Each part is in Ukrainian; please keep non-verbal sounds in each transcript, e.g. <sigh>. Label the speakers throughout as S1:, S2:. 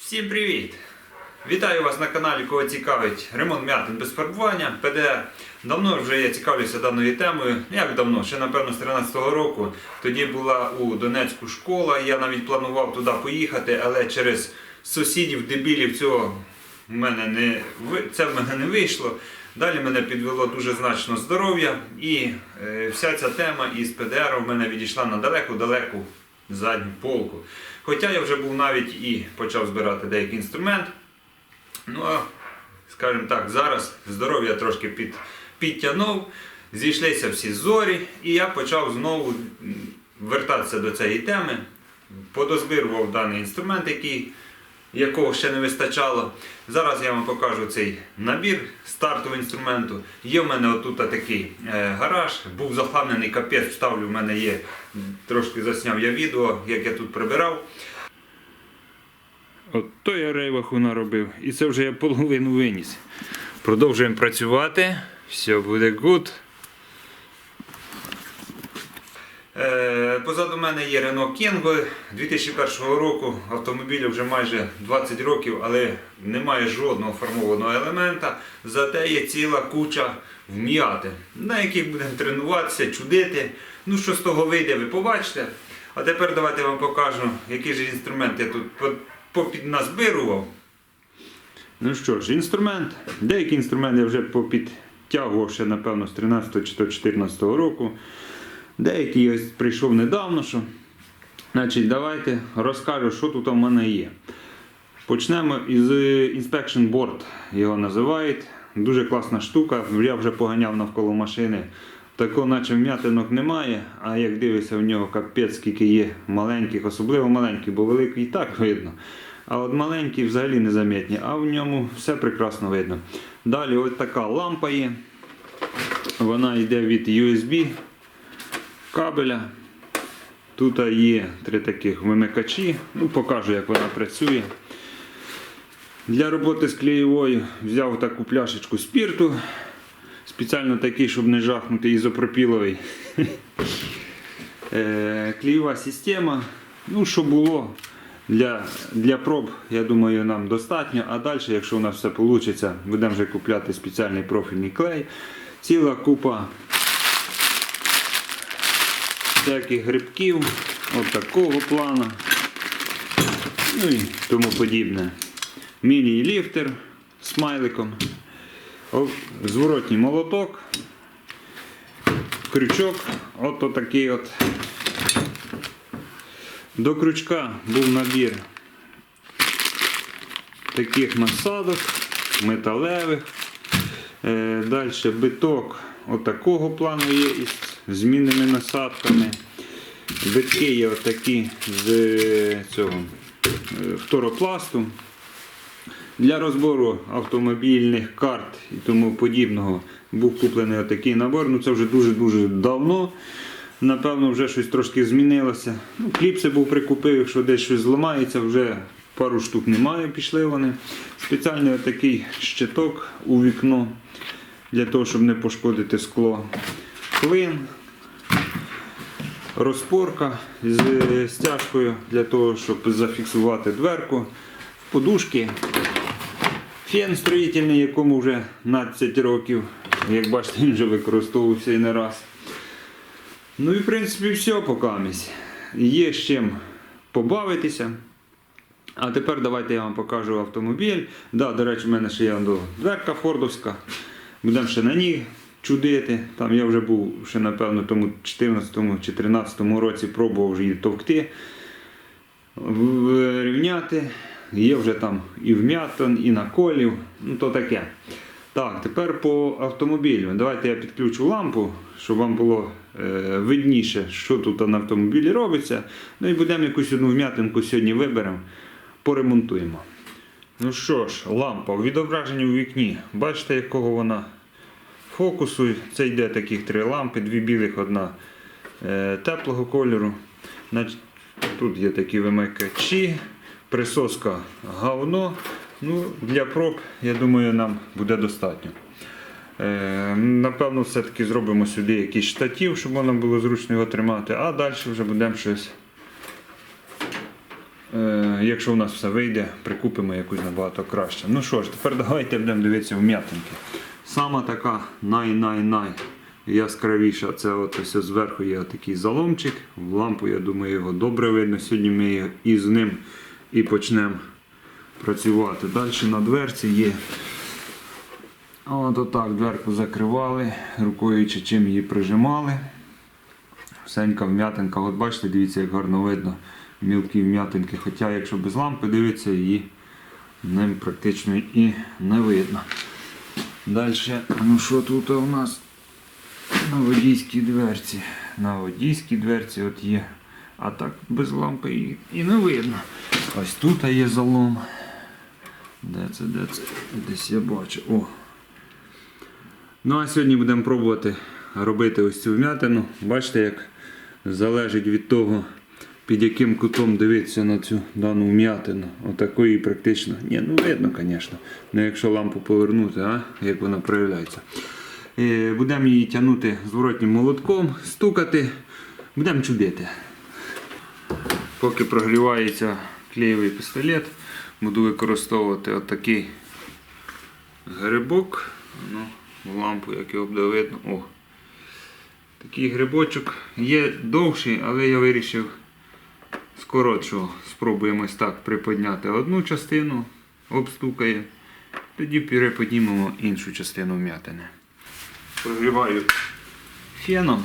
S1: Всім привіт! Вітаю вас на каналі, кого цікавить ремонт м'ятин без фарбування, ПДР. Давно вже я цікавлюся даною темою. Як давно? Ще напевно з 13-го року. Тоді була у Донецьку школа, я навіть планував туди поїхати, але через сусідів, дебілів цього в мене не, це в мене не вийшло. Далі мене підвело дуже значно здоров'я і е, вся ця тема із ПДР в мене відійшла на далеку-далеку задню полку. Хоча я вже був навіть і почав збирати деякий інструмент. Ну а, скажімо так, зараз здоров'я трошки під, підтягнув, зійшлися всі зорі, і я почав знову вертатися до цієї теми. Подозбирував даний інструмент, який, якого ще не вистачало. Зараз я вам покажу цей набір стартового інструменту. Є в мене отут такий е, гараж, був захламлений капець, вставлю, в мене є, трошки засняв я відео, як я тут прибирав. От то я рейваху наробив. І це вже я половину виніс. Продовжуємо працювати. Все буде гуд. Е, Позаду мене є Renault Kengo 2001 року. Автомобілю вже майже 20 років, але немає жодного формованого елемента. Зате є ціла куча вм'яти, на яких будемо тренуватися, чудити. Ну що з того вийде, ви побачите. А тепер давайте вам покажу, який же інструмент я тут по- попідназбирував. Ну що ж, інструмент. Деякий інструмент я вже попідтягував ще, напевно, з 13 чи то 14 року. Деякий ось прийшов недавно. Що. Значить, давайте розкажу, що тут у мене є. Почнемо із е, Inspection Board, його називають. Дуже класна штука. Я вже поганяв навколо машини. Такого наче вм'ятинок немає, а як дивишся в нього капець, скільки є маленьких, особливо маленьких, бо великий і так видно. А от маленькі взагалі незамітні, а в ньому все прекрасно видно. Далі ось така лампа є. Вона йде від USB кабеля. Тут є три таких вимикачі. Ну, покажу, як вона працює. Для роботи з клеєвою взяв таку пляшечку спірту. Спеціально такий, щоб не жахнути ізопропіловий. Е, Клеєва система. Ну, що було для, для проб, я думаю, нам достатньо. А далі, якщо у нас все вийде, будемо вже купляти спеціальний профільний клей. Ціла купа всяких грибків, от такого плану. Ну і тому подібне. Міні-ліфтер з смайликом. Зворотній молоток, крючок, от такий от. До крючка був набір таких насадок, металевих. Е, Далі биток отакого плану є із змінними насадками. Битки є отакі з е, цього е, фторопласту. Для розбору автомобільних карт і тому подібного був куплений отакий набор. Ну це вже дуже-дуже давно. Напевно, вже щось трошки змінилося. Ну, кліпси був прикупив, якщо десь щось зламається, вже пару штук немає, пішли вони. Спеціальний такий щиток у вікно для того, щоб не пошкодити скло. Клин, розпорка з стяжкою для того, щоб зафіксувати дверку, подушки. Фен строїтельний, якому вже 15 років. Як бачите, він вже використовувався і не раз. Ну і в принципі все покамість. Є з чим побавитися. А тепер давайте я вам покажу автомобіль. Да, до речі, в мене ще є дверка фордовська. Будемо ще на ній чудити. Там я вже був ще, напевно, тому 14 чи 13 році пробував її товкти, рівняти. Є вже там і вм'ятин, і наколів. Ну то таке. Так, тепер по автомобілю. Давайте я підключу лампу, щоб вам було е, видніше, що тут на автомобілі робиться. Ну і будемо якусь одну вм'ятинку сьогодні виберемо, поремонтуємо. Ну що ж, лампа у відображенні у вікні. Бачите, якого вона фокусу. Це йде таких три лампи, дві білих, одна е, теплого кольору. Тут є такі вимикачі, присоска говно. Ну, для проб, я думаю, нам буде достатньо. Е, напевно, все-таки зробимо сюди якийсь штатів, щоб воно було зручно його тримати, а далі вже будемо щось якщо у нас все вийде, прикупимо якусь набагато краще. Ну що ж, тепер давайте будемо дивитися вм'ятинки. Сама така най-най-най яскравіша. Це от ось зверху є такий заломчик. В лампу, я думаю, його добре видно. Сьогодні ми із ним і почнемо працювати. Далі на дверці є. От отак дверку закривали, рукою чи чим її прижимали. Всенька вм'ятинка. От бачите, дивіться, як гарно видно мілкі вм'ятинки. Хоча, якщо без лампи дивитися, її ним практично і не видно. Далі, ну що тут у нас на водійській дверці? На водійській дверці от є. А так без лампи і, і не видно. Ось тут є залом. Де це, де це? Десь я бачу. О. Ну а сьогодні будемо пробувати робити ось цю вм'ятину. Бачите, як залежить від того, під яким кутом дивитися на цю дану вм'ятину. Отакої практично. Ні, ну видно, звісно. Ну якщо лампу повернути, а? як вона проявляється. Е, Будемо її тягнути зворотнім молотком, стукати, будемо чудити. Поки прогрівається клеєвий пістолет, буду використовувати отакий грибок. Ну, лампу, як його буде видно. О. Такий грибочок є довший, але я вирішив з. Спробуємо ось так приподняти одну частину, обстукає. Тоді переподнімемо іншу частину вм'ятини. Прогріваю феном.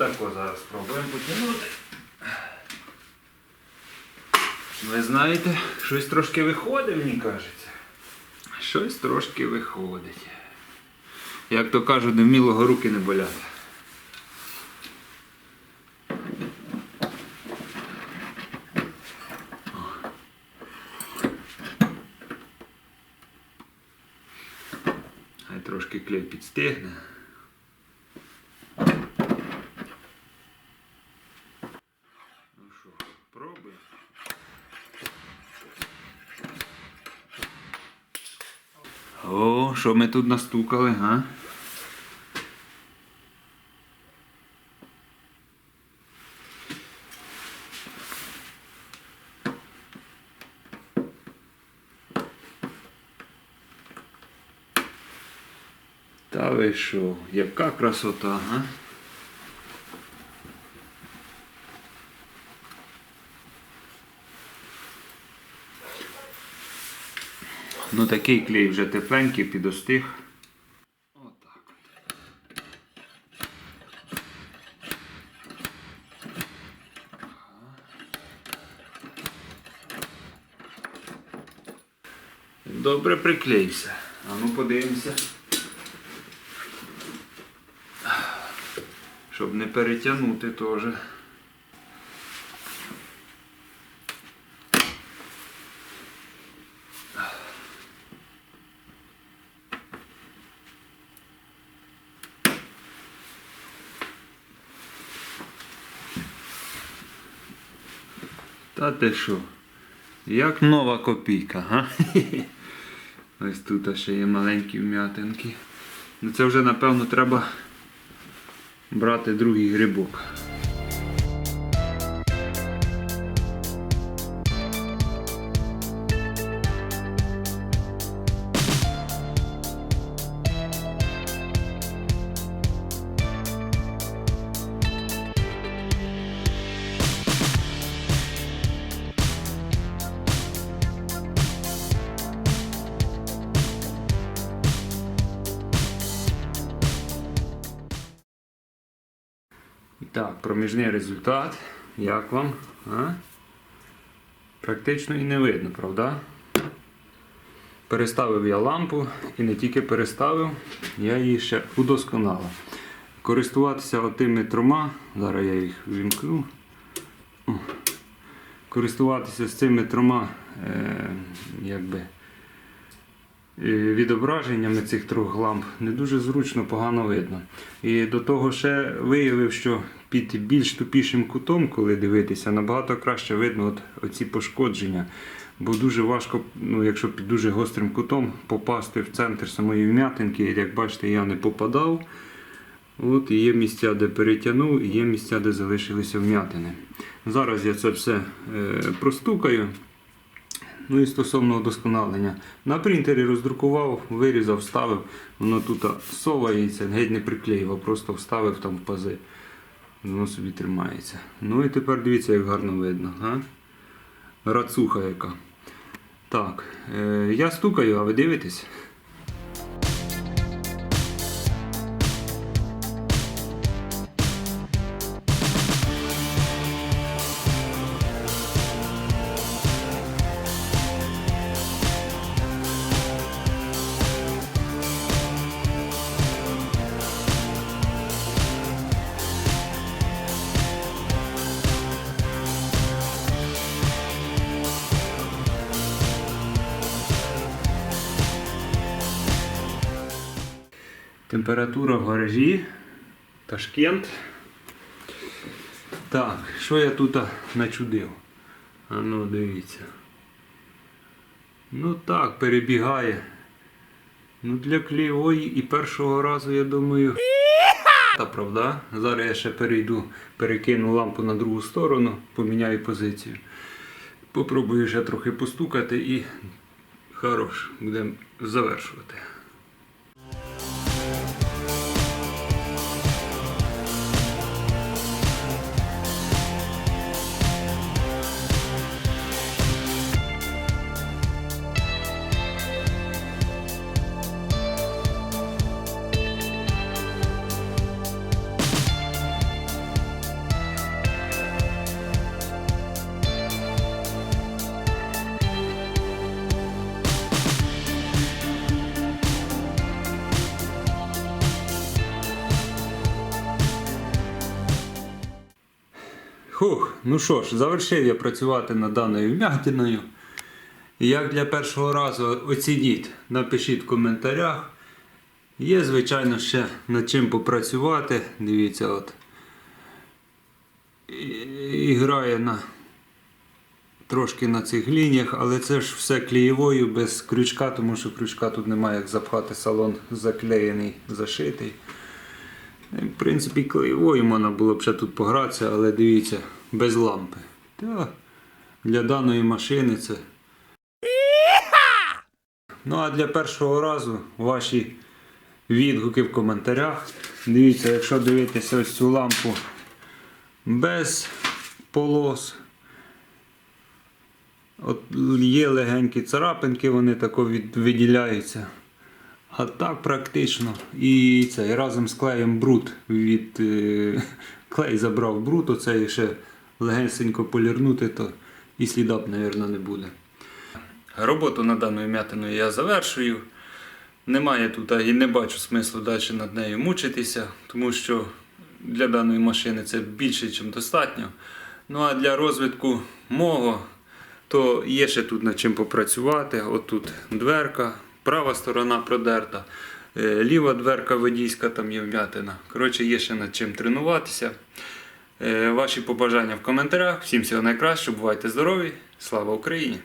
S1: Отако зараз спробуємо потягнути. Ви знаєте, щось трошки виходить, мені кажеться. Щось трошки виходить. Як то кажуть, невмілого руки не болять. О, що ми тут настукали, га? Та ви що, яка красота, га? Ну такий клей вже тепленький, підостиг. Отак. Добре приклеївся. А ну подивимося. Щоб не перетягнути теж. Та ти що? Як нова копійка, га? <laughs> Ось тут ще є маленькі вм'ятинки. Ну це вже напевно треба брати другий грибок. І так, проміжний результат. Як вам? А? Практично і не видно, правда? Переставив я лампу і не тільки переставив, я її ще удосконалив. Користуватися отими трьома, зараз я їх вімкну. Користуватися з цими трьома е, якби, відображеннями цих трьох ламп не дуже зручно, погано видно. І до того ще виявив, що під більш тупішим кутом, коли дивитися, набагато краще видно от оці пошкодження. Бо дуже важко, ну, якщо під дуже гострим кутом, попасти в центр самої вм'ятинки. Як бачите, я не попадав. От, є місця, де перетягнув, і є місця, де залишилися вм'ятини. Зараз я це все е, простукаю. Ну і стосовно удосконалення. На принтері роздрукував, вирізав, вставив. Воно тут совається, геть не приклеїв, а просто вставив там в пази. Воно собі тримається. Ну і тепер дивіться, як гарно видно. А? Рацуха яка. Так, е, я стукаю, а ви дивитесь? Температура в гаражі. Ташкент. Так, що я тут начудив? А ну, дивіться. Ну так, перебігає. Ну для клієвої і першого разу, я думаю. Та правда? Зараз я ще перейду, перекину лампу на другу сторону, поміняю позицію. Попробую ще трохи постукати і хорош, будемо завершувати. Хух, ну що ж, завершив я працювати над даною вмятиною. Як для першого разу оцініть, напишіть в коментарях. Є, звичайно, ще над чим попрацювати. Дивіться, от. І, і грає на трошки на цих лініях, але це ж все клеєвою без крючка, тому що крючка тут немає як запхати салон заклеєний, зашитий. В принципі, клеєвою можна було б ще тут погратися, але дивіться, без лампи. Та, для даної машини це. Ну а для першого разу ваші відгуки в коментарях. Дивіться, якщо дивитися ось цю лампу без полос. От є легенькі царапинки, вони тако від, виділяються. А так практично. І це і разом з клеєм бруд від е, <laughs> клей забрав бруд, оце ще легенько полірнути, то і сліда б, мабуть, не буде. Роботу над даною м'ятиною я завершую. Немає тут і не бачу смислу далі над нею мучитися, тому що для даної машини це більше, ніж достатньо. Ну а для розвитку мого, то є ще тут над чим попрацювати. От тут дверка, права сторона продерта, е, ліва дверка водійська, там є вмятина. Коротше, є ще над чим тренуватися. Е, Ваші побажання в коментарях. Всім всього найкращого, бувайте здорові! Слава Україні!